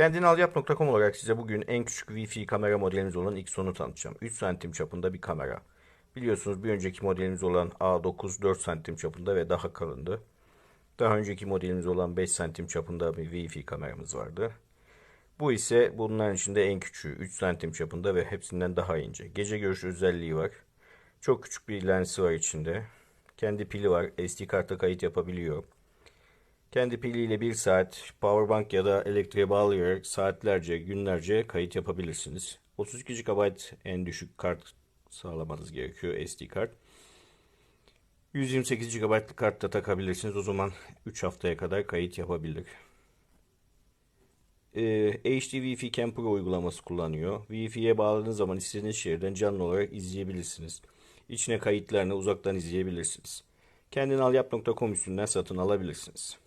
Kendinalyap.com olarak size bugün en küçük Wi-Fi kamera modelimiz olan Xon'u tanıtacağım. 3 santim çapında bir kamera. Biliyorsunuz bir önceki modelimiz olan A9 4 santim çapında ve daha kalındı. Daha önceki modelimiz olan 5 santim çapında bir Wi-Fi kameramız vardı. Bu ise bunların içinde en küçüğü 3 santim çapında ve hepsinden daha ince. Gece görüş özelliği var. Çok küçük bir lensi var içinde. Kendi pili var. SD karta kayıt yapabiliyor. Kendi piliyle 1 saat powerbank ya da elektriğe bağlayarak saatlerce, günlerce kayıt yapabilirsiniz. 32 GB en düşük kart sağlamanız gerekiyor SD kart. 128 GB'lık kart da takabilirsiniz. O zaman 3 haftaya kadar kayıt yapabilir. Ee, HD Wi-Fi Cam Pro uygulaması kullanıyor. Wi-Fi'ye bağladığınız zaman istediğiniz şehirden canlı olarak izleyebilirsiniz. İçine kayıtlarını uzaktan izleyebilirsiniz. Kendinalyap.com üstünden satın alabilirsiniz.